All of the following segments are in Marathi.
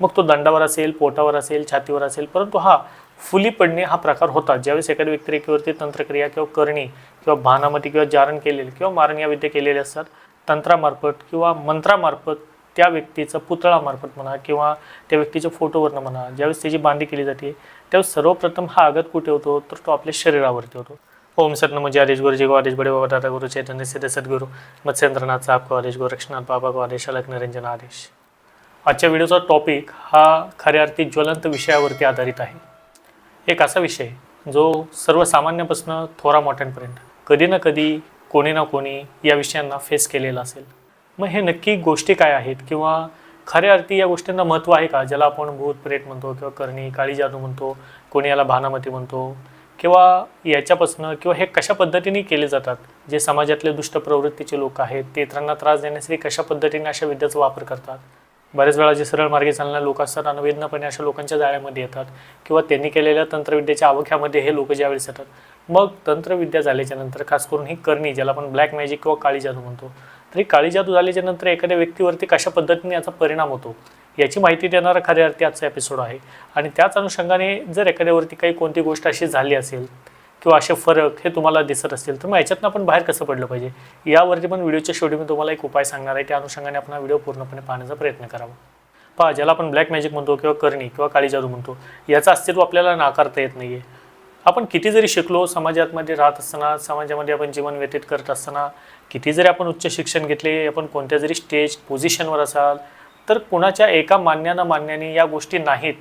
मग तो दंडावर असेल पोटावर असेल छातीवर असेल परंतु हा फुली पडणे हा प्रकार होता. ज्यावेळेस एखाद्या व्यक्तिरेखेवरती तंत्रक्रिया किंवा करणी किंवा भानामती किंवा जारण केलेले किंवा मारण या विद्या केलेल्या असतात तंत्रामार्फत किंवा मंत्रामार्फत त्या व्यक्तीचं पुतळामार्फत म्हणा किंवा त्या व्यक्तीच्या फोटोवरनं म्हणा ज्यावेळेस त्याची बांधी केली जाते त्यावेळेस सर्वप्रथम हा आघात कुठे होतो? तर तो आपल्या शरीरावरती होतो. ओम सतन म्हणजे आदेश गुरु जी को आदेश बडे बाबा दादा गुरु चैतन्य सिद्ध सद्गुरु मत्स्येंद्रनाथ साहब को आदेश गोरक्षनाथ बाबा को आदेश अलग निरंजन आदेश. आजच्या व्हिडिओचा टॉपिक हा खऱ्या अर्थी ज्वलंत विषयावरती आधारित आहे. एक असा विषय जो सर्वसामान्यापासून थोरा मोठ्यांपर्यंत कधी ना कधी कोणी ना कोणी या विषयांना फेस केलेला असेल. मग हे नक्की गोष्टी काय आहेत किंवा खऱ्या अर्थी या गोष्टींना महत्त्व आहे का? ज्याला आपण भूत प्रेत म्हणतो किंवा करणी काळी जादू म्हणतो कोणी याला भानामती म्हणतो किंवा याच्यापासनं किंवा हे कशा पद्धतीने केले जातात? जे समाजातले दुष्ट प्रवृत्तीचे लोक आहेत ते इतरांना त्रास देण्यासाठी कशा पद्धतीने अशा विद्याचा वापर करतात? बऱ्याच वेळा जे सरळ मार्गे चालणारे लोक असतात अनवेदनपणे अशा लोकांच्या जाळ्यामध्ये येतात किंवा त्यांनी केलेल्या तंत्रविद्येच्या अवख्यामध्ये हे लोक ज्यावेळेस येतात. मग तंत्रविद्या झाल्याच्यानंतर खास करून ही करणी ज्याला आपण ब्लॅक मॅजिक किंवा काळी जादू म्हणतो तरी काळी जादू झाल्याच्यानंतर एखाद्या व्यक्तीवरती कशा पद्धतीने याचा परिणाम होतो याची माहिती देणारा खऱ्या अर्थी आजचा एपिसोड आहे. आणि त्याच अनुषंगाने जर एखाद्यावरती काही कोणती गोष्ट अशी झाली असेल किंवा असे फरक हे तुम्हाला दिसत असतील तर मग याच्यातनं आपण बाहेर कसं पडलं पाहिजे? यावरती पण व्हिडिओच्या शेवटी मी तुम्हाला एक उपाय सांगणार आहे त्या अनुषंगाने आपण हा व्हिडिओ पूर्णपणे पाहण्याचा प्रयत्न करावा. पहा ज्याला आपण ब्लॅक मॅजिक म्हणतो किंवा करणी किंवा काळी जादू म्हणतो याचं अस्तित्व आपल्याला नाकारता येत नाही आहे आपण किती जरी शिकलो समाजामध्ये राहत असताना समाजामध्ये आपण जीवन व्यतीत करत असताना किती जरी आपण उच्च शिक्षण घेतले आपण कोणत्या जरी स्टेज पोझिशनवर असाल तर कुणाच्या एका मान्यानं मान्याने या गोष्टी नाहीत.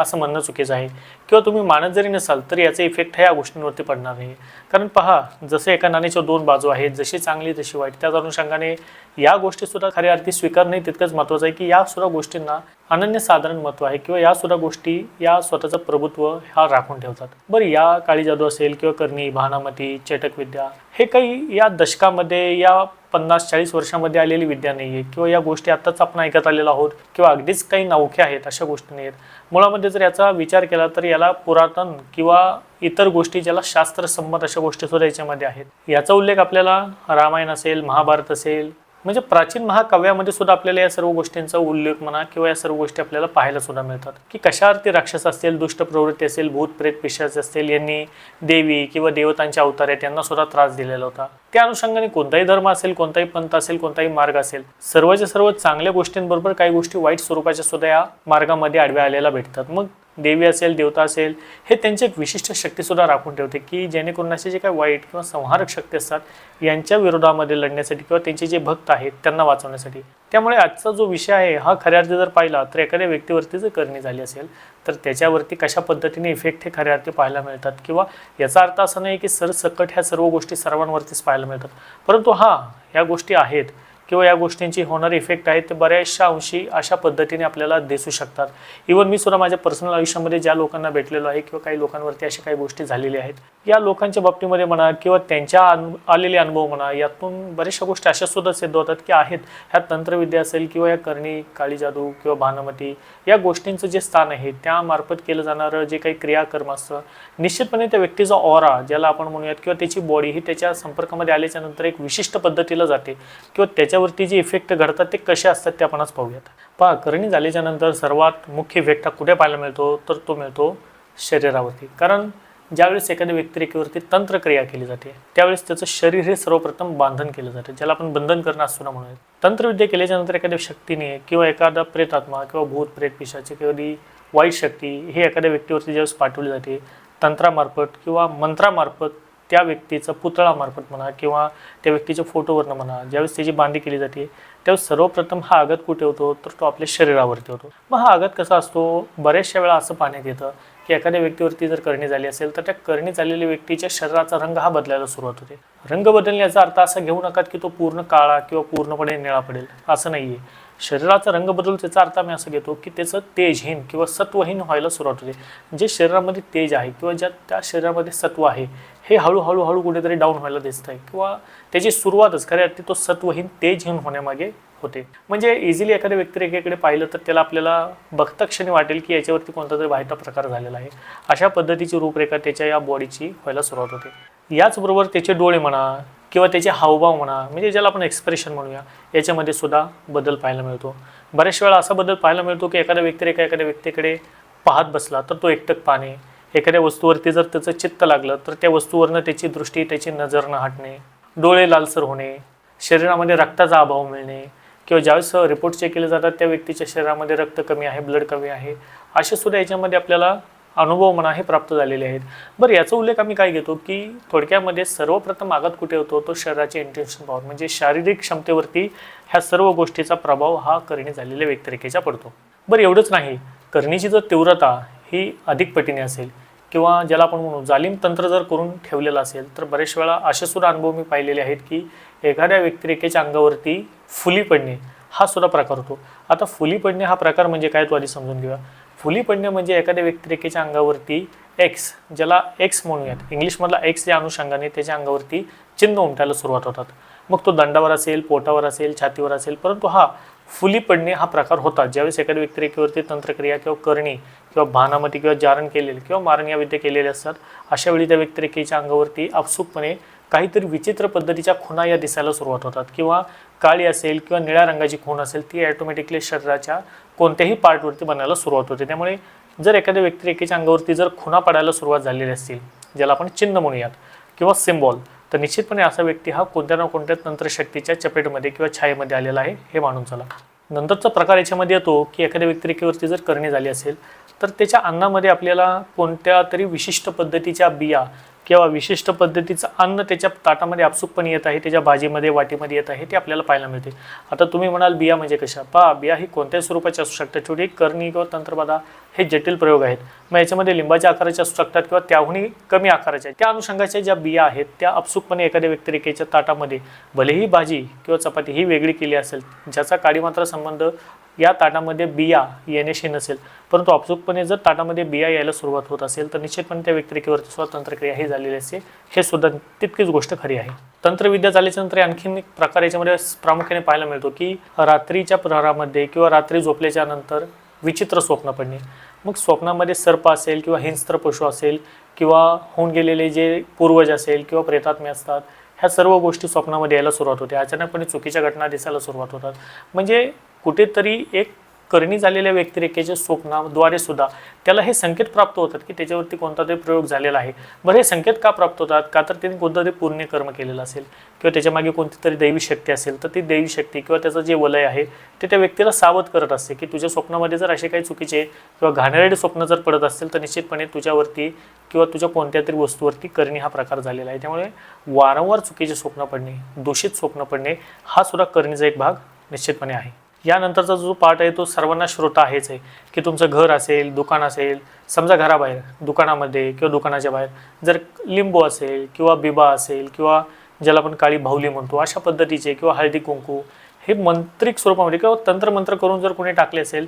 असं म्हणणं चुकीचं आहे. किंवा तुम्ही मानत जरी नसाल तरी याचा इफेक्ट ह्या गोष्टींवरती पडणार नाही कारण पहा जसं एका नाण्याच्या दोन बाजू आहेत जशी चांगली तशी वाईट. त्याच अनुषंगाने या गोष्टीसुद्धा खऱ्या अर्थी स्वीकारणं तितकंच महत्त्वाचं आहे की यासुद्धा गोष्टींना अनन्यसाधारण महत्त्व आहे किंवा या सुद्धा गोष्टी या स्वतःचं प्रभुत्व हा राखून ठेवतात. बरं या काळी जादू असेल किंवा करणी भानामती चेटकविद्या हे काही या दशकामध्ये या पन्नास चाळीस वर्षामध्ये आलेली विद्या नाही आहे किंवा या गोष्टी आत्ताच आपण ऐकत आलेलो आहोत किंवा अगदीच काही नवख्या आहेत अशा गोष्टी नाही आहेत मुळामध्ये जर याचा विचार केला तर याला पुरातन किंवा इतर गोष्टी ज्याला शास्त्रसंमत अशा गोष्टी सुद्धा याच्यामध्ये आहेत. याचा उल्लेख आपल्याला रामायण असेल महाभारत असेल म्हणजे प्राचीन महाकाव्यामध्ये म्हणजे सुद्धा आपल्याला या सर्व गोष्टींचा उल्लेख म्हणा किंवा या सर्व गोष्टी आपल्याला पाहायला सुद्धा मिळतात. की कशा अर्थी राक्षस असतील दुष्ट प्रवृत्ती असेल भूत प्रेत पिशाच असतील यांनी देवी किंवा देवतांचे अवतार आहेत त्यांना सुद्धा त्रास दिलेला होता. त्या अनुषंगाने कोणताही धर्म असेल कोणताही पंथ असेल कोणताही मार्ग असेल सर्वच्या सर्व चांगल्या गोष्टींबरोबर काही गोष्टी वाईट स्वरूपाच्या सुद्धा या मार्गामध्ये आडव्या आलेल्या भेटतात. मग देवी असेल देवता असेल हे त्यांची एक विशिष्ट शक्तीसुद्धा राखून ठेवते की जेणेकरून असे जे काही वाईट किंवा संहारक शक्ती असतात यांच्या विरोधामध्ये लढण्यासाठी किंवा त्यांचे जे भक्त आहेत त्यांना वाचवण्यासाठी. त्यामुळे आजचा जो विषय आहे हा खऱ्या अर्थी जर पाहिला तर एखाद्या व्यक्तीवरती जर करणी झाली असेल तर त्याच्यावरती कशा पद्धतीने इफेक्ट हे खऱ्या अर्थी पाहायला मिळतात? किंवा याचा अर्थ असा नाही की सरसकट ह्या सर्व गोष्टी सर्वांवरतीच पाहायला मिळतात. परंतु हा ह्या गोष्टी आहेत. किंवा या गोष्टींची होणारे इफेक्ट आहेत ते बऱ्याचशा अंशी अशा पद्धतीने आपल्याला दिसू शकतात. इवन मी सुद्धा माझ्या पर्सनल आयुष्यामध्ये ज्या लोकांना भेटलेलो आहे किंवा काही लोकांवरती अशा काही गोष्टी झालेल्या आहेत या लोकांच्या बाबतीमध्ये म्हणा किंवा त्यांच्या अनु आलेले अनुभव म्हणा यातून बऱ्याचशा गोष्टी अशा सुद्धा सिद्ध होतात की आहेत. ह्या तंत्रविद्या असेल किंवा या करणी काळी जादू किंवा भानमती या गोष्टींचं जे स्थान आहे त्यामार्फत केलं जाणारं जे काही क्रियाकर्म असतं निश्चितपणे त्या व्यक्तीचा ऑरा ज्याला आपण म्हणूयात किंवा त्याची बॉडी ही त्याच्या संपर्कामध्ये आल्याच्यानंतर एक विशिष्ट पद्धतीला जाते. किंवा त्याच्या त्याच्यावरती जे इफेक्ट घडतात ते कसे असतात ते आपणच पाहूयात. पहा करणी झाल्याच्यानंतर सर्वात मुख्य इफेक्ट हा कुठे पाहायला मिळतो? तर तो मिळतो शरीरावरती. कारण ज्यावेळेस एखाद्या व्यक्तिरेखेवरती तंत्रक्रिया केली जाते त्यावेळेस त्याचं शरीर हे सर्वप्रथम बांधन केलं जातं ज्याला आपण बंधन करणं असतो ना म्हणूया तंत्रविद्या केल्याच्यानंतर एखाद्या शक्तीने किंवा एखादा प्रेतात्मा किंवा भूत प्रेत पिशाची किंवा वाईट शक्ती हे एखाद्या व्यक्तीवरती ज्यावेळेस पाठवली जाते तंत्रामार्फत किंवा मंत्रामार्फत त्या व्यक्तीचं पुतळामार्फत म्हणा किंवा त्या व्यक्तीच्या फोटोवरनं म्हणा ज्यावेळेस त्याची बांधी केली जाते त्यावेळेस सर्वप्रथम हा आघात कुठे होतो? तर तो आपल्या शरीरावरती होतो. मग हा आघात कसा असतो? बऱ्याचशा वेळा असं पाहण्यात येतं की एखाद्या व्यक्तीवरती जर करणी झाली असेल तर त्या करणी झालेल्या व्यक्तीच्या शरीराचा रंग हा बदलायला सुरुवात होते. रंग बदलण्याचा अर्थ असा घेऊ नका की तो पूर्ण काळा किंवा पूर्णपणे निळा पडेल. असं नाही आहे शरीराचा रंग बदल त्याचा अर्थ आम्ही असं घेतो की त्याचं तेजहीन किंवा सत्वहीन व्हायला सुरुवात होते. जे शरीरामध्ये तेज आहे किंवा ज्या त्या शरीरामध्ये सत्व आहे हे हळूहळू हळू कुठेतरी डाऊन व्हायला दिसत आहे किंवा त्याची सुरुवातच खऱ्या अर्थी तो सत्वहीन तेजहीन होण्यामागे होते. म्हणजे इझिली एखाद्या व्यक्तिरेखेकडे पाहिलं तर त्याला आपल्याला बघता क्षणी वाटेल की याच्यावरती कोणता तरी वाईट प्रकार झालेला आहे. अशा पद्धतीची रूपरेखा त्याच्या या बॉडीची व्हायला सुरुवात होते. याचबरोबर त्याचे डोळे म्हणा किंवा त्याचे हावभाव म्हणा म्हणजे ज्याला आपण एक्सप्रेशन म्हणूया याच्यामध्ये सुद्धा बदल पाहायला मिळतो. बऱ्याच वेळा असा बदल पाहायला मिळतो की एखाद्या व्यक्ती एखाद्या व्यक्तीकडे पाहत बसला तर तो एकटक पाहणे. एखाद्या वस्तूवरती जर त्याचं चित्त लागलं तर त्या वस्तूवरनं त्याची दृष्टी त्याची नजर न हटणे डोळे लालसर होणे शरीरामध्ये रक्ताचा अभाव मिळणे किंवा ज्यावेळेस रिपोर्ट चेक केले जातात त्या व्यक्तीच्या शरीरामध्ये रक्त कमी आहे ब्लड कमी आहे असे सुद्धा याच्यामध्ये आपल्याला अनुभव म्हणा हे प्राप्त झालेले आहेत. बरं याचा उल्लेख आम्ही काय घेतो की थोडक्यामध्ये सर्वप्रथम आघात कुठे होतो? तो शरीराचे इंटेन्शन पॉवर म्हणजे शारीरिक क्षमतेवरती ह्या सर्व गोष्टीचा प्रभाव हा करणी झालेल्या व्यक्तिरेखेचा पडतो. बरं एवढंच नाही. करणीची जर तीव्रता ही अधिक पटीने असेल किंवा ज्याला आपण म्हणू जालिम तंत्र जर करून ठेवलेलं असेल तर बरेच वेळा असे सुद्धा अनुभव मी पाहिलेले आहेत की एखाद्या व्यक्तिरेखेच्या अंगावरती फुली पडणे हा सुद्धा प्रकार होतो. आता फुली पडणे हा प्रकार म्हणजे काय? तो आधी समजून घेऊया. फुली पडणे म्हणजे एखाद्या व्यक्तिरेखेच्या अंगावरती एक्स ज्याला एक्स म्हणूयात. इंग्लिशमधला एक्स या अनुषंगाने त्याच्या अंगावरती चिन्ह उमटायला सुरुवात होतात. मग तो दंडावर असेल पोटावर असेल छातीवर असेल परंतु हा फुली पडणे हा प्रकार होता. ज्यावेळेस एखाद्या व्यक्तिरेखेवरती तंत्रक्रिया किंवा करणी किंवा भानामती किंवा जारण केलेले किंवा मारण या विद्या केलेल्या असतात अशा वेळी त्या व्यक्तिरेखेच्या अंगावरती आपसुकपणे काहीतरी विचित्र पद्धतीच्या खुणा या दिसायला सुरुवात होतात. किंवा काळी असेल किंवा निळ्या रंगाची खूण असेल ती ॲटोमॅटिकली शरीराच्या कोणत्याही पार्टवरती बनायला सुरुवात होते. त्यामुळे जर एखाद्या व्यक्तिरेखेच्या अंगावरती जर खुणा पडायला सुरुवात झालेली असतील ज्याला आपण चिन्ह म्हणूयात किंवा सिम्बॉल तर निश्चितपणे असा व्यक्ती हा कोणत्या ना कोणत्या तंत्रशक्तीच्या चपेटमध्ये किंवा छायेमध्ये आलेला आहे हे मानून चला. नंतरचा प्रकार याच्यामध्ये येतो की एखाद्या व्यक्तिरेखेवरती जर करणी झाली असेल तर त्याच्या अन्नामध्ये आपल्याला कोणत्या तरी विशिष्ट पद्धतीच्या बिया किंवा विशिष्ट पद्धतीचं अन्न त्याच्या ताटामध्ये आपसुकपणे येत आहे त्याच्या भाजीमध्ये वाटीमध्ये येत आहे ते आपल्याला पाहायला मिळते. आता तुम्ही म्हणाल बिया म्हणजे कशा? पहा बिया ही कोणत्याही स्वरूपाची असू शकतात. छोटी करणी किंवा तंत्रबाधा हे जटिल प्रयोग आहेत. मग याच्यामध्ये लिंबाच्या आकाराच्या असू शकतात किंवा त्याहूनही कमी आकाराच्या त्या अनुषंगाच्या ज्या बिया आहेत त्या आपसूकपणे एखाद्या व्यक्तिरेखेच्या ताटामध्ये भलेही भाजी किंवा चपाती ही वेगळी केली असेल ज्याचा काडीमात्र संबंध या ताटामध्ये बिया येण्याशी नसेल परंतु अपचूकपणे जर ताटामध्ये बिया यायला सुरुवात होत असेल तर निश्चितपणे त्या व्यक्तिरेखेवरती सुद्धा तंत्रक्रिया ही झालेली असते. हे सुद्धा तितकीच गोष्ट खरी आहे. तंत्रविद्या झाल्याच्यानंतर आणखीन एक प्रकार याच्यामध्ये प्रामुख्याने पाहायला मिळतो की रात्रीच्या प्रहारामध्ये किंवा रात्री झोपल्याच्या नंतर विचित्र स्वप्न पडणे. मग स्वप्नामध्ये सर्प असेल किंवा हिंस्त्र पशु असेल किंवा होऊन गेलेले जे पूर्वज असेल किंवा प्रेतात्मे असतात ह्या सर्व गोष्टी स्वप्नामध्ये यायला सुरुवात होते. अचानकपणे चुकीच्या घटना दिसायला सुरुवात होतात. म्हणजे कुठेतरी एक करणी झालेल्या व्यक्तिरेखेच्या स्वप्नाद्वारे सुद्धा त्याला हे संकेत प्राप्त होतात की त्याच्यावरती कोणता तरी प्रयोग झालेला आहे. बरं हे संकेत का प्राप्त होतात? का तर त्यांनी कोणता तरी पुण्य कर्म केलेलं असेल किंवा त्याच्यामागे कोणती तरी दैवी शक्ती असेल तर ती दैवी शक्ती किंवा त्याचं जे वलय आहे ते त्या व्यक्तीला सावध करत असते की तुझ्या स्वप्नामध्ये जर असे काही चुकीचे किंवा घाणेरडे स्वप्न जर पडत असतील तर निश्चितपणे तुझ्यावरती किंवा तुझ्या कोणत्या तरी वस्तूवरती करणी हा प्रकार झालेला आहे. त्यामुळे वारंवार चुकीचे स्वप्न पडणे दूषित स्वप्न पडणे हा सुद्धा करणीचा एक भाग निश्चितपणे आहे. यानंतरचा जो पार्ट आहे तो सर्वांना श्रोता आहेच आहे. की तुमचं घर असेल दुकान असेल समजा घराबाहेर दुकानामध्ये किंवा दुकानाच्या बाहेर जर लिंबू असेल किंवा बिबा असेल किंवा ज्याला आपण काळी भाऊली म्हणतो अशा पद्धतीचे किंवा हळदी कुंकू हे मंत्रिक स्वरूपामध्ये किंवा तंत्रमंत्र करून जर कोणी टाकले असेल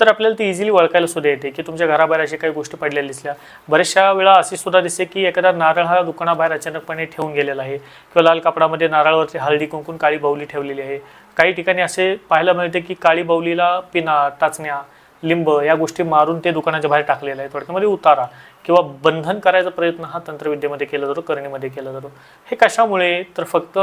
तर आपल्याला ती इझिली ओळखायला सुद्धा येते की तुमच्या घराबाहेर अशा काही गोष्टी पडलेल्या दिसल्या. बऱ्याचशा वेळा अशी सुद्धा दिसते की एखादा नारळ हा दुकानाबाहेर अचानकपणे ठेवून गेलेला आहे किंवा लाल कपडामध्ये नारळावरती हळदी कुंकून काळी बाहुली ठेवलेली आहे. काही ठिकाणी असे पाहायला मिळते की काळी बाहुलीला पिना टाचण्या लिंब या गोष्टी मारून ते दुकानाच्या बाहेर टाकलेलं आहे थोडक्यामध्ये उतारा किंवा बंधन करायचा प्रयत्न हा तंत्रविद्येमध्ये केला जातो करणीमध्ये केला जातो. हे कशामुळे? तर फक्त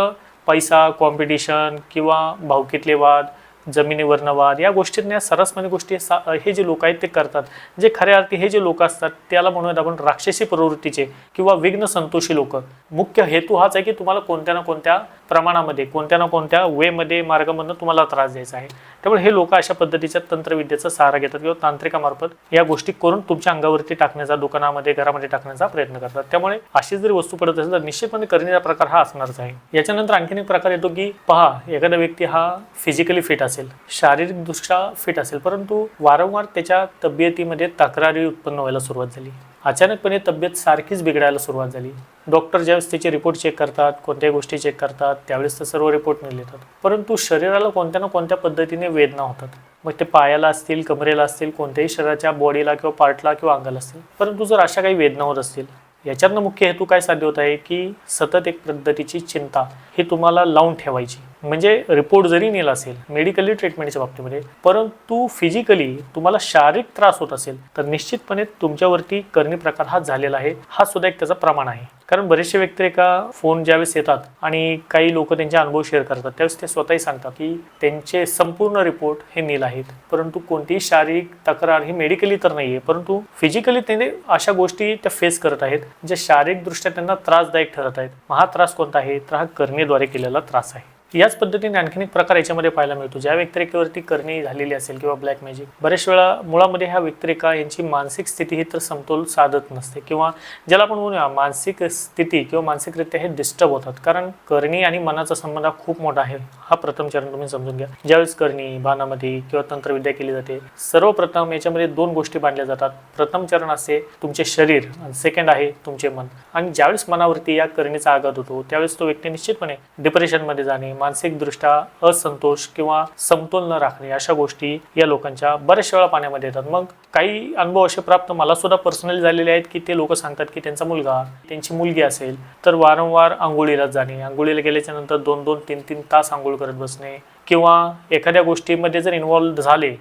पैसा कॉम्पिटिशन किंवा भावकीतले वाद जमिनीवरनं वाद या गोष्टींना सरसमध्ये गोष्टी सा हे जे लोक आहेत ते करतात. जे खऱ्या अर्थी हे जे लोक असतात त्याला म्हणूयात आपण राक्षसी प्रवृत्तीचे किंवा विघ्न संतोषी लोक. मुख्य हेतू हाच आहे की तुम्हाला कोणत्या ना कोणत्या प्रमाणामध्ये कोणत्या ना कोणत्या वेमध्ये मार्गामधनं तुम्हाला त्रास द्यायचा आहे. त्यामुळे हे लोक अशा पद्धतीच्या तंत्रविद्येचा सहारा घेतात किंवा तांत्रिकामार्फत या गोष्टी करून तुमच्या अंगावरती टाकण्याचा दुकानामध्ये घरामध्ये टाकण्याचा प्रयत्न करतात. त्यामुळे अशी जरी वस्तू पडत असेल तर निश्चितपणे करण्याचा प्रकार हा असणारच आहे. याच्यानंतर आणखीन एक प्रकार येतो की पहा एखादा व्यक्ती हा फिजिकली फिट असेल शारीरिकदृष्ट्या फिट असेल परंतु वारंवार त्याच्या तब्येतीमध्ये तक्रारी उत्पन्न व्हायला सुरुवात झाली. अचानकपणे तब्येत सारखीच बिघडायला सुरुवात झाली. डॉक्टर ज्यावेळेस त्याचे रिपोर्ट चेक करतात कोणत्याही गोष्टी चेक करतात त्यावेळेस तर सर्व रिपोर्ट न येतात. परंतु शरीराला कोणत्या ना कोणत्या पद्धतीने वेदना होतात. मग ते पायाला असतील कमरेला असतील कोणत्याही शरीराच्या बॉडीला किंवा पार्टला किंवा अंगाला असतील. परंतु जर अशा काही वेदना होत असतील याच्यातनं मुख्य हेतू काय साध्य होत आहे की सतत एक पद्धतीची चिंता ही तुम्हाला लावून ठेवायची. म्हणजे रिपोर्ट जरी नेला असेल मेडिकली ट्रीटमेंटच्या बाबतीमध्ये परंतु फिजिकली तुम्हाला शारीरिक त्रास होत असेल तर निश्चितपणे तुमच्यावरती करणी प्रकार हा झालेला आहे. हा सुद्धा एक त्याचा प्रमाण आहे. कारण बरेचसे व्यक्ती एका फोन ज्यावेळेस येतात आणि काही लोक त्यांचे अनुभव शेअर करतात त्यावेळेस ते स्वतःही सांगतात की त्यांचे संपूर्ण रिपोर्ट हे नील आहेत. परंतु कोणतीही शारीरिक तक्रार ही मेडिकली तर नाही आहे परंतु फिजिकली त्याने अशा गोष्टी त्या फेस करत आहेत ज्या शारीरिकदृष्ट्या त्यांना त्रासदायक ठरत आहेत. हा त्रास कोणता आहे? तर हा करणेद्वारे केलेला त्रास आहे. याच पद्धतीने आणखीन एक प्रकार याच्यामध्ये पाहायला मिळतो. ज्या व्यक्तिरेखेवरती करणी झालेली असेल किंवा ब्लॅक मॅजिक बरेच वेळा मुळामध्ये ह्या व्यक्तिरेखा यांची मानसिक स्थिती ही तर समतोल साधत नसते किंवा ज्याला आपण म्हणूया मानसिक स्थिती किंवा मानसिकरित्या हे डिस्टर्ब होतात. कारण करणी आणि मनाचा संबंध हा खूप मोठा आहे. हा प्रथम चरण तुम्ही समजून घ्या. ज्यावेळेस करणी बाणामध्ये किंवा तंत्रविद्या केली जाते सर्वप्रथम याच्यामध्ये दोन गोष्टी बांधल्या जातात. प्रथम चरण असे तुमचे शरीर आणि सेकंड आहे तुमचे मन. आणि ज्यावेळेस मनावरती या करणीचा आघात होतो त्यावेळेस तो व्यक्ती निश्चितपणे डिप्रेशनमध्ये जाणे मानसिकदृष्ट्या असंतोष किंवा समतोल न राखणे अशा गोष्टी या लोकांच्या बऱ्याचशा वेळा पाण्यामध्ये येतात. मग काही अनुभव असे प्राप्त मला सुद्धा पर्सनली झालेले आहेत की ते लोक सांगतात की त्यांचा मुलगा त्यांची मुलगी असेल तर वारंवार आंघोळीला जाणे. आंघोळीला गेल्याच्यानंतर दोन दोन तीन तीन तास आंघोळ करत बसणे किंवा एखाद्या गोष्टीमध्ये जर इन्व्हॉल्व झाले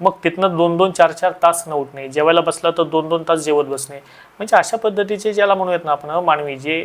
मग तिथनं दोन दोन चार चार तास न उठणे. जेवायला बसला तर दोन दोन तास जेवत बसणे. म्हणजे अशा पद्धतीचे ज्याला म्हणूयात ना आपण मानवी जे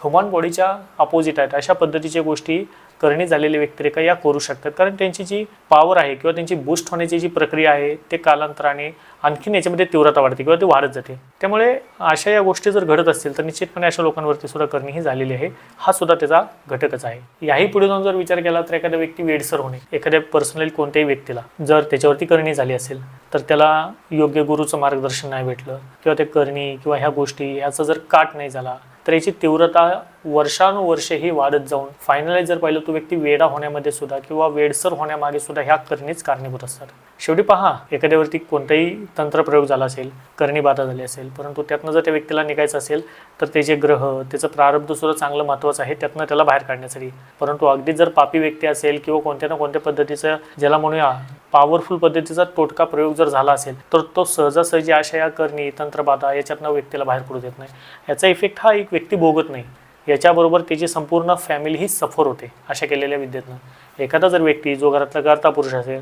ह्युमन बॉडीच्या अपोजिट आहेत अशा पद्धतीच्या गोष्टी करणी झालेली व्यक्तिरेखा या करू शकतात. कारण त्यांची जी पॉवर आहे किंवा त्यांची बूस्ट होण्याची जी प्रक्रिया आहे ते कालांतराने आणखीन याच्यामध्ये तीव्रता वाढते किंवा ती वाढत जाते. त्यामुळे अशा या गोष्टी जर घडत असतील तर निश्चितपणे अशा लोकांवरती सुद्धा करणी ही झालेली आहे. हा सुद्धा त्याचा घटकच आहे. याही पुढे जाऊन जर विचार केला तर एखादा व्यक्ती वेडसर होणे एखाद्या पर्सनली कोणत्याही व्यक्तीला जर त्याच्यावरती करणी झाली असेल तर त्याला योग्य गुरुचं मार्गदर्शन नाही भेटलं किंवा ते करणी किंवा ह्या गोष्टी याचा जर काट नाही झाला तर याची तीव्रता वर्षानुवर्षे ही वाढत जाऊन फायनली जर पाहिलं तो व्यक्ती वेडा होण्यामध्ये सुद्धा किंवा वेडसर होण्यामागे सुद्धा ह्या करणीच कारणीभूत असतात. शेवटी पहा एखाद्यावरती कोणताही तंत्रप्रयोग झाला असेल करणी बाधा झाली असेल परंतु त्यातनं जर त्या व्यक्तीला निघायचं असेल तर त्याचे ग्रह त्याचं प्रारब्ध सुद्धा चांगलं महत्त्वाचं आहे त्यातनं त्याला बाहेर काढण्यासाठी. परंतु अगदी जर पापी व्यक्ती असेल किंवा कोणत्या ना कोणत्या पद्धतीचं ज्याला म्हणूया पॉवरफुल पद्धतीचा तोटका प्रयोग जर झाला असेल तर तो सहजासहजी आशया करणी तंत्रबाधा याच्यातनं व्यक्तीला बाहेर पडू देत नाही. याचा इफेक्ट हा एक व्यक्ती भोगत नाही. याच्याबरोबर त्याची संपूर्ण फॅमिली ही सफर होते अशा केलेल्या विद्येतनं. एखादा जर व्यक्ती जो घरातला करता पुरुष असेल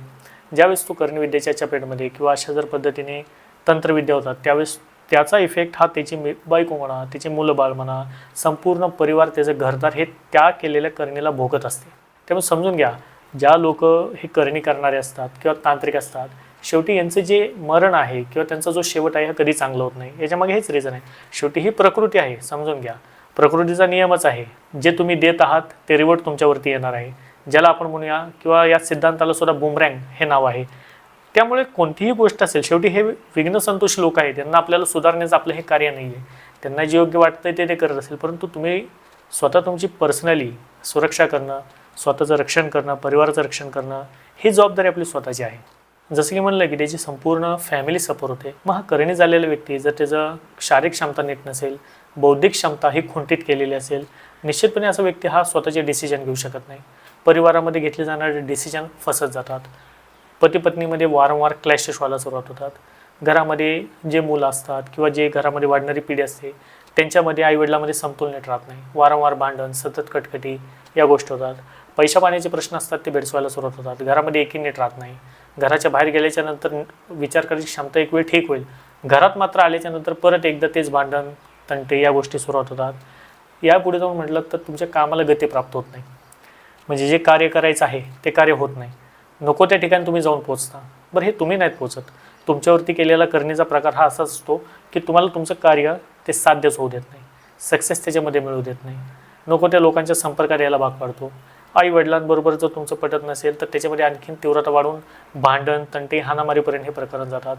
ज्यावेळेस तो कर्णविद्येच्या चपेटमध्ये किंवा अशा जर पद्धतीने तंत्रविद्या होतात त्यावेळेस त्याचा इफेक्ट हा त्याची मे- बायको म्हणा त्याचे मुलं बाळ म्हणा संपूर्ण परिवार त्याचं घरदार हे त्या केलेल्या करणीला भोगत असते. त्यामुळे समजून घ्या ज्या लोक हे करणी करणारे असतात किंवा तांत्रिक असतात शेवटी यांचं जे मरण आहे किंवा त्यांचा जो शेवट आहे हा कधी चांगला होत नाही. याच्यामागे हेच रिझन आहे. शेवटी ही प्रकृती आहे समजून घ्या. प्रकृतीचा नियमच आहे. जे तुम्ही देत आहात ते रिवट तुमच्यावरती येणार आहे. ज्याला आपण म्हणूया किंवा या सिद्धांताला सुद्धा बुमरँग हे नाव आहे. त्यामुळे कोणतीही गोष्ट असेल शेवटी हे विघ्नसंतोष लोक आहेत. त्यांना आपल्याला सुधारण्याचं आपलं हे कार्य नाही आहे त्यांना जे योग्य वाटतं ते ते करत असेल परंतु तुम्ही स्वतः तुमची पर्सनली सुरक्षा करणं स्वतःचं रक्षण करणं परिवाराचं रक्षण करणं ही जबाबदारी आपली स्वतःची आहे. जसं की म्हणलं की त्याची संपूर्ण फॅमिली सपोर्ट होते. मग हा करणी झालेला व्यक्ती जर त्याचं शारीरिक क्षमता नीट नसेल बौद्धिक क्षमता ही खुंटीत केलेली असेल निश्चितपणे असा व्यक्ती हा स्वतःचे डिसिजन घेऊ शकत नाही. परिवारामध्ये घेतले जाणारे डिसिजन फसत जातात. पती पत्नीमध्ये वारंवार क्लॅशेस व्हायला सुरुवात होतात. घरामध्ये जे मुलं असतात किंवा जे घरामध्ये वाढणारी पिढी असते त्यांच्यामध्ये आईवडिलामध्ये समतोल नीट राहत नाही. वारंवार भांडण सतत कटकटी या गोष्टी होतात. पैशा पाण्याचे प्रश्न असतात ते भेडसवायला सुरुवात होतात. घरामध्ये एकही नीट राहत नाही. घराच्या बाहेर गेल्याच्यानंतर विचार करायची क्षमता एक वेळ ठीक होईल. घरात मात्र आल्याच्यानंतर परत एकदा तेच भांडण तंटे या गोष्टी सुरुवात होतात. यापुढे जाऊन म्हटलं तर तुमच्या कामाला गती प्राप्त होत नाही. म्हणजे जे कार्य करायचं आहे ते कार्य होत नाही. नको त्या ठिकाणी तुम्ही जाऊन पोचता बरं हे तुम्ही नाहीत पोचत तुमच्यावरती केलेला करणीचा प्रकार हा असा असतो की तुम्हाला तुमचं कार्य ते साध्यच होऊ देत नाही. सक्सेस त्याच्यामध्ये मिळू देत नाही. नको त्या लोकांच्या संपर्कात यायला भाग पाडतो. आई वडिलांबरोबर जर तुमचं पटत नसेल तर त्याच्यामध्ये आणखीन तीव्रता वाढून भांडण तंटे हाणामारीपर्यंत हे प्रकरण जातात.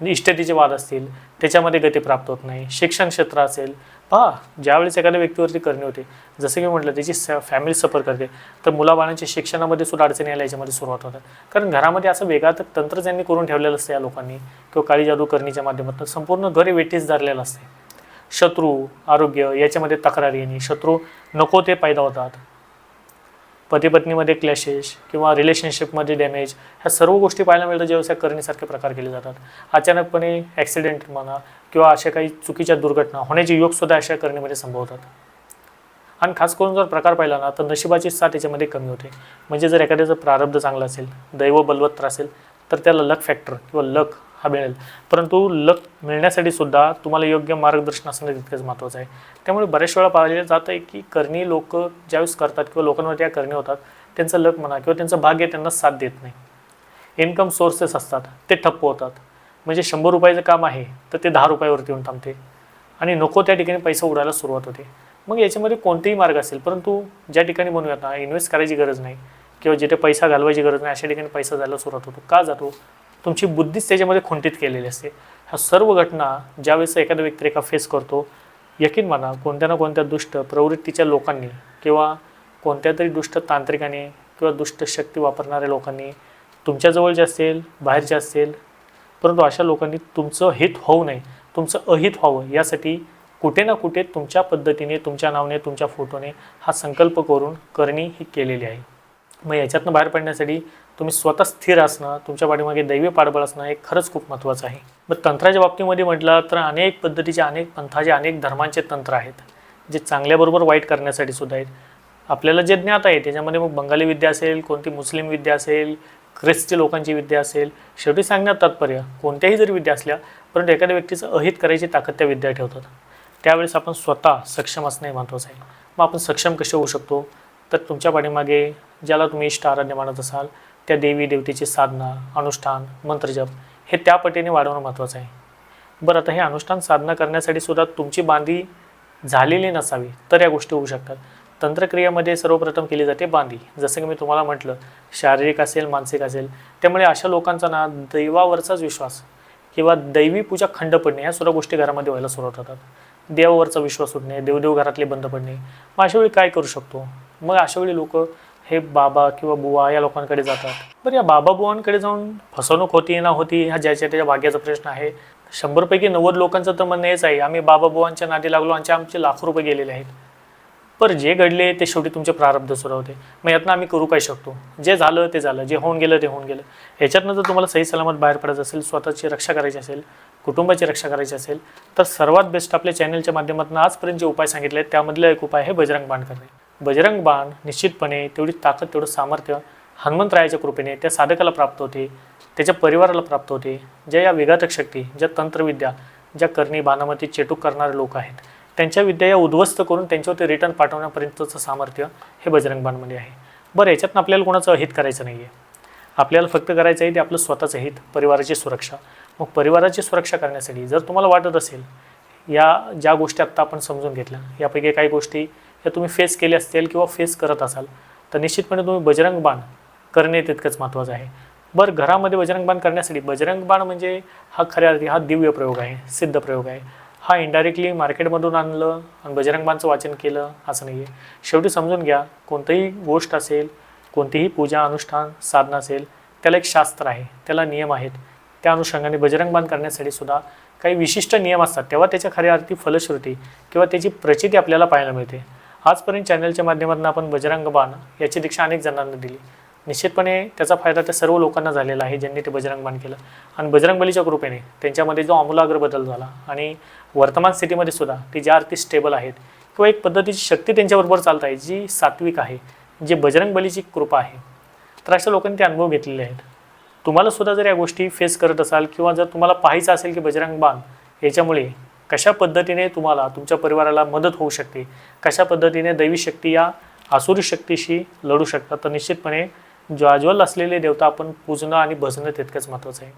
इष्टतेचे वाद असतील त्याच्यामध्ये गती प्राप्त होत नाही शिक्षण क्षेत्र असेल. पहा ज्यावेळेस एखाद्या व्यक्तीवरती करणे होते जसं की म्हटलं त्याची स फॅमिली सफर करते तर मुलाबाळांच्या शिक्षणामध्ये सुद्धा अडचणी यायला याच्यामध्ये सुरुवात होतात. कारण घरामध्ये असं वेगळा तर तंत्र ज्यांनी करून ठेवलेलं असतं या लोकांनी किंवा काळी जादू करणीच्या माध्यमातून संपूर्ण घर वेटीस धरलेलं असते. शत्रू आरोग्य याच्यामध्ये तक्रार येणे शत्रू नको ते पैदा होतात. पतीपत्नीमध्ये क्लॅशेस किंवा रिलेशनशिपमध्ये डॅमेज ह्या सर्व गोष्टी पाहायला मिळतात जेव्हा करणीसारखे प्रकार केले जातात. अचानकपणे ॲक्सिडेंट म्हणा किंवा अशा काही चुकीच्या दुर्घटना होण्याचे योगसुद्धा अशा करणीमध्ये संभवतात. आणि खास करून जर प्रकार पाहिला ना तर नशिबाची साथ याच्यामध्ये कमी होते. म्हणजे जर एखाद्याचं प्रारब्ध चांगलं असेल दैव बलवत्तर असेल तर त्याला लक फॅक्टर किंवा लक हा मिळेल. परंतु लक मिळण्यासाठी सुद्धा तुम्हाला योग्य मार्गदर्शन असणं तितकंच महत्त्वाचं आहे. त्यामुळे बऱ्याच वेळा पाहिलं जातं आहे की करणी लोक ज्यावेळेस करतात किंवा लोकांवरती या करणी होतात त्यांचं लक म्हणा किंवा त्यांचं भाग्य त्यांना साथ देत नाही. इन्कम सोर्सेस असतात ते ठप्प होतात. म्हणजे शंभर रुपयाचं काम आहे तर ते दहा रुपयावरती येऊन थांबते. आणि नको त्या ठिकाणी पैसा उडायला सुरुवात होते. मग याच्यामध्ये कोणतेही मार्ग असेल परंतु ज्या ठिकाणी म्हणूयात ना इन्व्हेस्ट करायची गरज नाही. किंवा जिथे पैसा घालवायची गरज नाही अशा ठिकाणी पैसा जायला सुरुवात होतो. का जातो? तुमची बुद्धीच त्याच्यामध्ये खुंटीत केलेली असते. ह्या सर्व घटना ज्यावेळेस एखादा व्यक्ती फेस करतो यकीन म्हणा कोणत्या ना कोणत्या दुष्ट प्रवृत्तीच्या लोकांनी किंवा कोणत्या तरी दुष्ट तांत्रिकाने किंवा दुष्ट शक्ती वापरणाऱ्या लोकांनी तुमच्याजवळ जे असेल बाहेरचे असेल परंतु अशा लोकांनी तुमचं हित होऊ नये तुमचं अहित व्हावं यासाठी कुठे ना कुठे तुमच्या पद्धतीने तुमच्या नावाने तुमच्या फोटोने हा संकल्प करून करणी ही केलेली आहे. मग याच्यातनं बाहेर पडण्यासाठी तुम्ही स्वतः स्थिर असणं तुमच्या पाठीमागे दैवी पाठबळ असणं हे खरंच खूप महत्त्वाचं आहे. मग तंत्राच्या बाबतीमध्ये म्हटलं तर अनेक पद्धतीचे अनेक पंथाचे अनेक धर्मांचे तंत्र आहेत जे चांगल्याबरोबर वाईट करण्यासाठी सुद्धा आहेत. आपल्याला जे ज्ञात आहे त्याच्यामध्ये मग बंगाली विद्या असेल कोणती मुस्लिम विद्या असेल ख्रिस्ती लोकांची विद्या असेल शेवटी सांगण्यात तात्पर्य कोणत्याही जरी विद्या असल्या परंतु एखाद्या व्यक्तीचं अहित करायची ताकद त्या विद्या ठेवतात. त्यावेळेस आपण स्वतः सक्षम असणं हे महत्त्वाचं आहे. मग आपण सक्षम कसे होऊ शकतो? तर तुमच्या पाठीमागे ज्याला तुम्ही इष्ट आराध्य मानत असाल त्या देवी देवतेची साधना अनुष्ठान मंत्रजप हे त्या पटीने वाढवणं महत्त्वाचं आहे. बरं आता हे अनुष्ठान साधना करण्यासाठी सुद्धा तुमची बांधी झालेली नसावी तर या गोष्टी होऊ शकतात. तंत्रक्रियामध्ये सर्वप्रथम केली जाते बांधी. जसं की मी तुम्हाला म्हटलं शारीरिक असेल मानसिक असेल त्यामुळे अशा लोकांचा ना दैवावरचाच विश्वास किंवा दैवी पूजा खंड पडणे ह्या सुद्धा गोष्टी घरामध्ये व्हायला सुरुवात होतात. देवावरचा विश्वास उठणे देवदेव घरातले बंद पडणे मग अशावेळी काय करू शकतो? मग अशावेळी लोक हे बाबा किंवा बुवा या लोकांकडे जातात. बरं या बाबा बुवांकडे जाऊन फसवणूक होती ना होती हा ज्याच्या त्याच्या भाग्याचा प्रश्न आहे. शंभरपैकी नव्वद लोकांचं तर म्हणणं हेच आहे आम्ही बाबा बुवांच्या नादी लागलो आणि आमचे लाखो रुपये गेलेले आहेत. पर जे घडले ते शेवटी तुमचे प्रारब्ध सुरू होते. मग यातनं आम्ही करू काय शकतो? जे झालं ते झालं जे होऊन गेलं ते होऊन गेलं. ह्याच्यातनं जर तुम्हाला सही सलामत बाहेर पडायचं असेल स्वतःची रक्षा करायची असेल कुटुंबाची रक्षा करायची असेल तर सर्वात बेस्ट आपल्या चॅनलच्या माध्यमातून आजपर्यंत जे उपाय सांगितले आहेत त्यामधला एक उपाय आहे बजरंग बाण करणे बजरंग बाण निश्चितपणे तेवढी ताकद तेवढं सामर्थ्य हनुमंतरायाच्या कृपेने त्या साधकाला प्राप्त होते त्याच्या परिवाराला प्राप्त होते ज्या या विघातक शक्ती ज्या तंत्रविद्या ज्या करणी बाणामती चेटूक करणारे लोक आहेत त्यांच्या विद्या या उद्ध्वस्त करून त्यांच्यावरती रिटर्न पाठवण्यापर्यंतचं सामर्थ्य हे बजरंग बाणमध्ये आहे. बरं याच्यातनं आपल्याला कोणाचं हित करायचं नाही आहे आपल्याला फक्त करायचं आहे ते आपलं स्वतःचं हित परिवाराची सुरक्षा. मग परिवाराची सुरक्षा करण्यासाठी जर तुम्हाला वाटत असेल या ज्या गोष्टी आत्ता आपण समजून घेतल्या यापैकी काही गोष्टी या तुम्ही फेस केले असतील किंवा फेस करत असाल तर निश्चितपणे तुम्ही बजरंग बाण करणे तितकंच महत्त्वाचं आहे. बरं घरामध्ये बजरंग बाण करण्यासाठी बजरंग बाण म्हणजे हा खऱ्या अर्थी हा दिव्य प्रयोग आहे सिद्ध प्रयोग आहे. हा इनडायरेक्टली मार्केटमधून आणलं आणि बजरंग बाणचं वाचन केलं असं नाही आहे शेवटी समजून घ्या कोणतीही गोष्ट असेल कोणतीही पूजा अनुष्ठान साधना असेल त्याला एक शास्त्र आहे त्याला नियम आहेत. त्या अनुषंगाने बजरंग बाण करण्यासाठी सुद्धा काही विशिष्ट नियम असतात. तेव्हा त्याच्या खऱ्या अर्थी फलश्रुती किंवा त्याची प्रचिती आपल्याला पाहायला मिळते. आजपर्यंत चॅनलच्या माध्यमातून आपण बजरंग बाण याची दीक्षा अनेक जणांना दिली. निश्चितपणे त्याचा फायदा त्या सर्व लोकांना झालेला आहे ज्यांनी ते बजरंग बाण केलं. आणि बजरंग बलीच्या कृपेने त्यांच्यामध्ये जो आमूलाग्र बदल झाला आणि वर्तमान स्थितीमध्ये सुद्धा ते ज्या अर्थी स्टेबल आहेत किंवा एक पद्धतीची शक्ती त्यांच्याबरोबर चालत आहे जी सात्विक आहे जे बजरंग बलीची कृपा आहे. तर अशा लोकांनी ते अनुभव घेतलेले आहेत. तुम्हाला सुद्धा जर या गोष्टी फेस करत असाल किंवा जर तुम्हाला पाहायचं असेल की बजरंग बाण याच्यामुळे कशा पद्धतीने तुम्हाला तुमच्या परिवाराला मदत होऊ शकते? कशा पद्धतीने दैवी शक्ती या आसुरी शक्तीशी लढू शकतात? तर निश्चितपणे ज्वाज्वल असलेले देवता आपण पूजणं आणि भजणं तितकंच महत्त्वाचं आहे.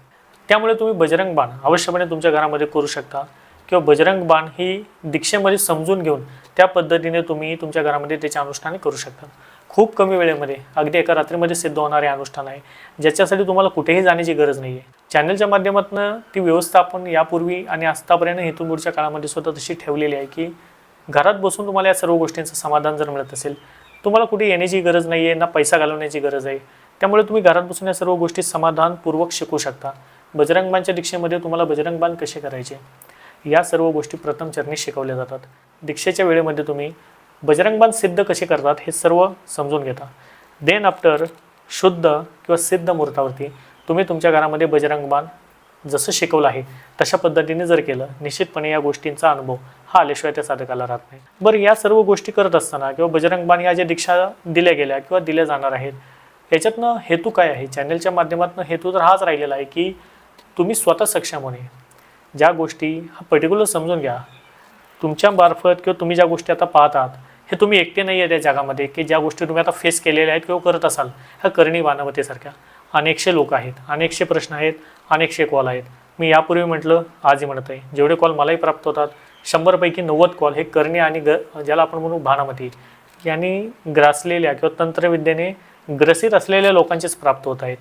त्यामुळे तुम्ही बजरंग बाण अवश्यपणे तुमच्या घरामध्ये करू शकता किंवा बजरंग बाण ही दीक्षेमध्ये समजून घेऊन त्या पद्धतीने तुम्ही तुमच्या घरामध्ये त्याचे अनुष्ठाने करू शकता. खूप कमी वेळेमध्ये अगदी एका रात्रीमध्ये सिद्ध होणारे अनुष्ठान आहे. ज्याच्यासाठी तुम्हाला कुठेही जाण्याची गरज नाही आहे चॅनलच्या माध्यमातून ती व्यवस्था आपण यापूर्वी आणि आत्तापर्यंत हेतून काळामध्ये सुद्धा तशी ठेवलेली आहे की घरात बसून तुम्हाला या सर्व गोष्टींचं समाधान जर मिळत असेल तुम्हाला कुठे येण्याची गरज नाही आहे ना पैसा घालवण्याची गरज आहे. त्यामुळे तुम्ही घरात बसून या सर्व गोष्टी समाधानपूर्वक शिकू शकता. बजरंगबाणच्या दीक्षेमध्ये तुम्हाला बजरंगबाण कसे करायचे? या सर्व गोष्टी प्रथम चरणी शिकवल्या जातात. दीक्षेच्या वेळेमध्ये तुम्ही बजरंगबाण सिद्ध कसे करतात हे सर्व समजून घेता. देन आफ्टर शुद्ध किंवा सिद्ध मुहूर्तावरती तुम्ही तुमच्या घरामध्ये बजरंगबाण जसं शिकवलं आहे तशा पद्धतीने जर केलं निश्चितपणे या गोष्टींचा अनुभव हा आल्याशिवाय त्या साधकाला राहत नाही. बरं या सर्व गोष्टी करत असताना किंवा बजरंगबाण या ज्या दीक्षा दिल्या गेल्या किंवा दिल्या जाणार आहेत याच्यातनं हेतू काय आहे? चॅनलच्या माध्यमातून हेतू तर हाच राहिलेला आहे की तुम्ही स्वतः सक्षम होणे. ज्या गोष्टी हा पर्टिक्युलर समजून घ्या. तुमच्या मार्फत किंवा तुम्ही ज्या गोष्टी आता पाहतात हे तुम्ही एकटे नाही आहे त्या जगामध्ये की ज्या गोष्टी तुम्ही आता फेस केलेल्या आहेत किंवा करत असाल ह्या करणी वानवतेसारख्या अनेकशे लोक आहेत अनेकशे प्रश्न आहेत अनेकशे कॉल आहेत. मी यापूर्वी म्हटलं आजही म्हणत आहे जेवढे कॉल मलाही प्राप्त होतात शंभरपैकी नव्वद कॉल हे करणी आणि ग ज्याला आपण म्हणू भानामती यांनी ग्रासलेल्या किंवा तंत्रविद्येने ग्रसित असलेल्या लोकांचेच प्राप्त होत आहेत.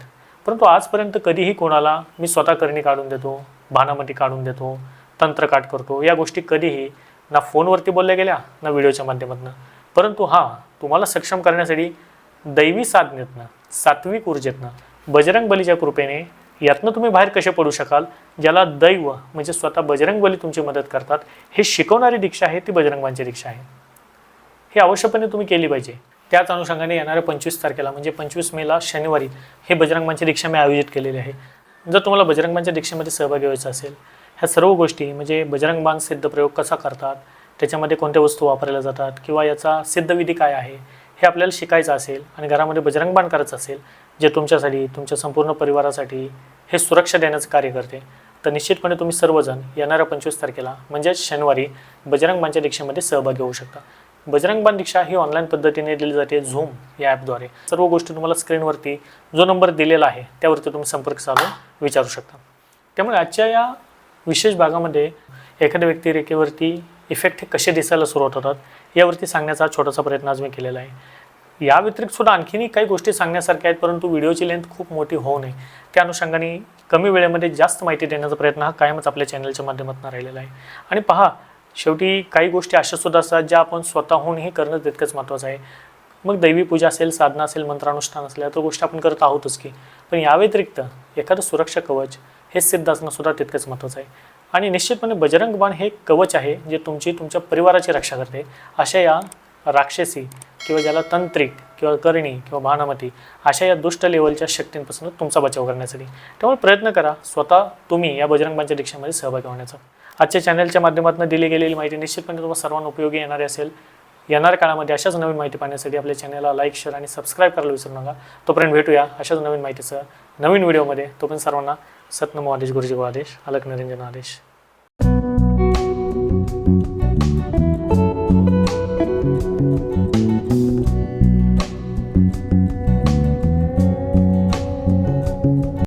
परंतु आजपर्यंत कधीही कोणाला मी स्वतः करणी काढून देतो भानामती काढून देतो तंत्रकाट करतो या गोष्टी कधीही ना फोनवरती बोलल्या गेल्या ना व्हिडिओच्या माध्यमातून. परंतु हां तुम्हाला सक्षम करण्यासाठी दैवी साधनेतनं सात्विक ऊर्जेतनं बजरंग बलीच्या कृपेने यातनं तुम्ही बाहेर कसे पडू शकाल ज्याला दैव म्हणजे स्वतः बजरंग बली तुमची मदत करतात हे शिकवणारी दीक्षा आहे ती बजरंगबांची दीक्षा आहे. हे आवश्यकपणे तुम्ही केली पाहिजे. त्याच अनुषंगाने येणाऱ्या पंचवीस तारखेला म्हणजे पंचवीस मेला शनिवारी हे बजरंगबांची दीक्षा मी आयोजित केलेली आहे. जर तुम्हाला बजरंगबांच्या दीक्षेमध्ये सहभागी व्हायचं असेल ह्या सर्व गोष्टी म्हणजे बजरंगबाण सिद्ध प्रयोग कसा करतात त्याच्यामध्ये कोणत्या वस्तू वापरल्या जातात किंवा याचा सिद्धविधी काय आहे हे आपल्याला शिकायचं असेल आणि घरामध्ये बजरंगबाण करायचं असेल जे तुमच्यासाठी तुमच्या संपूर्ण परिवारासाठी हे सुरक्षा देण्याचं कार्य करते तर निश्चितपणे तुम्ही सर्वजण येणाऱ्या पंचवीस तारखेला म्हणजेच शनिवारी बजरंगबाणच्या दीक्षेमध्ये सहभागी होऊ शकता. बजरंगबाण दीक्षा ही ऑनलाईन पद्धतीने दिली जाते झूम या ॲपद्वारे सर्व गोष्टी तुम्हाला स्क्रीनवरती जो नंबर दिलेला आहे त्यावरती तुम्ही संपर्क साधून विचारू शकता. त्यामुळे आजच्या या विशेष भागामध्ये एखाद्या व्यक्तिरेखेवरती इफेक्ट हे कसे दिसायला सुरुवात होतात यावरती सांगण्याचा छोटासा प्रयत्न आज मी केलेला आहे. या व्यतिरिक्त सुद्धा आणखीनही काही गोष्टी सांगण्यासारख्या आहेत परंतु व्हिडिओची लेंथ खूप मोठी होऊ नये. त्या अनुषंगाने कमी वेळेमध्ये जास्त माहिती देण्याचा प्रयत्न हा कायमच आपल्या चॅनलच्या माध्यमातून राहिलेला आहे. आणि पहा शेवटी काही गोष्टी अशा सुद्धा असतात ज्या आपण स्वतःहूनही करणं तितकंच महत्त्वाचं आहे. मग दैवी पूजा असेल साधना असेल मंत्रानुष्ठान असल्या तर गोष्टी आपण करत आहोतच की. पण या व्यतिरिक्त एखादं सुरक्षा कवच हे सिद्ध असणं सुद्धा तितकंच महत्त्वाचं आहे. आणि निश्चितपणे बजरंग बाण हे कवच आहे जे तुमची तुमच्या परिवाराची रक्षा करते. अशा या राक्षसी किंवा ज्याला तंत्रिक किंवा करणी किंवा भानामती अशा या दुष्ट लेवलच्या शक्तींपासून तुमचा बचाव करण्यासाठी. त्यामुळे प्रयत्न करा स्वतः तुम्ही या बजरंगबांच्या दीक्षेमध्ये सहभागी होण्याचा. आजच्या चॅनलच्या माध्यमातून दिली गेलेली माहिती निश्चितपणे तुम्हाला सर्वांना उपयोगी येणारी असेल. येणाऱ्या काळामध्ये अशाच नवीन माहिती पाहण्यासाठी आपल्या चॅनलला लाईक शेअर आणि सबस्क्राईब करायला विसरू नका. तोपर्यंत भेटूया अशाच नवीन माहितीसह नवीन व्हिडिओमध्ये तोपर्यंत सर्वांना सतनमो आदेश गुरुजी आदेश अलक निरंजन आदेश।